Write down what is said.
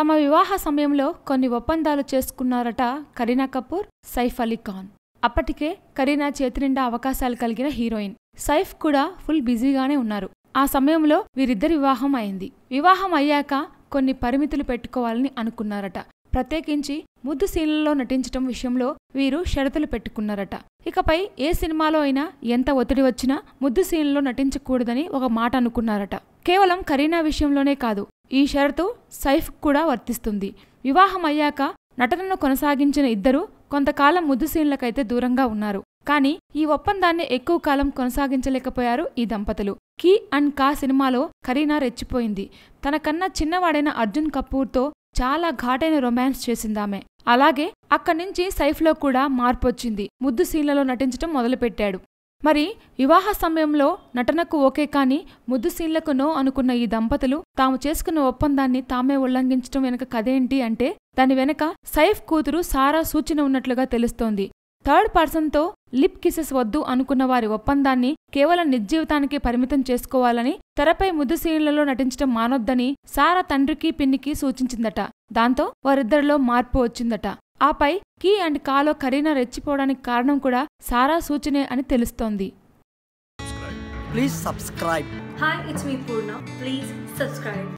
తమ వివాహ సమయంలో కొన్ని ఒప్పందాలు చేసుకున్నారట కరీనా కపూర్ సైఫ్ అలీ ఖాన్. అప్పటికే కరీనా చేతినిండా అవకాశాలు కలిగిన హీరోయిన్. సైఫ్ కూడా ఫుల్ బిజీగానే ఉన్నారు. ఆ సమయంలో వీరిద్దరి వివాహం అయింది. వివాహం అయ్యాక కొన్ని పరిమితులు పెట్టుకోవాలని అనుకున్నారట. ప్రత్యేకించి ముద్దు సీన్లలో నటించటం విషయంలో వీరు షరతులు పెట్టుకున్నారట. ఇకపై ఏ సినిమాలో అయినా ఎంత ఒత్తిడి వచ్చినా ముద్దు సీన్లో నటించకూడదని ఒక మాట అనుకున్నారట. కేవలం కరీనా విషయంలోనే కాదు ఈ షరతు సైఫ్ కూడా వర్తిస్తుంది. వివాహం అయ్యాక నటనను కొనసాగించిన ఇద్దరు కొంతకాలం ముద్దు సీన్లకైతే దూరంగా ఉన్నారు. కానీ ఈ ఒప్పందాన్ని ఎక్కువ కాలం కొనసాగించలేకపోయారు ఈ దంపతులు. కీ అండ్ కా సినిమాలో కరీనా రెచ్చిపోయింది. తనకన్నా చిన్నవాడైన అర్జున్ కపూర్తో చాలా ఘాటైన రొమాన్స్ చేసిందామె. అలాగే అక్కడి నుంచి సైఫ్లో కూడా మార్పు వచ్చింది ముద్దు సీన్లలో నటించడం మొదలుపెట్టాడు. మరి వివాహ సమయంలో నటనకు ఓకే కానీ ముద్దు సీన్లకు నో అనుకున్న ఈ దంపతులు తాము చేసుకున్న ఒప్పందాన్ని తామే ఉల్లంఘించడం వెనుక కథేంటి అంటే దాని వెనక సైఫ్ కూతురు సారా సూచన ఉన్నట్లుగా తెలుస్తోంది. థర్డ్ పర్సన్తో లిప్ కిసెస్ వద్దు అనుకున్న వారి ఒప్పందాన్ని కేవలం నిజ్జీవితానికి పరిమితం చేసుకోవాలని తెరపై ముద్దు సీన్లలో నటించడం మానొద్దని సారా తండ్రికి పిన్నికి సూచించిందట. దాంతో వారిద్దరిలో మార్పు వచ్చిందట. ఆపై కీ అండ్ కాలో కరీనా రెచ్చిపోవడానికి కారణం కూడా సారా సూచనే అని తెలుస్తోంది Please subscribe. Hi, it's me Purna. Please subscribe.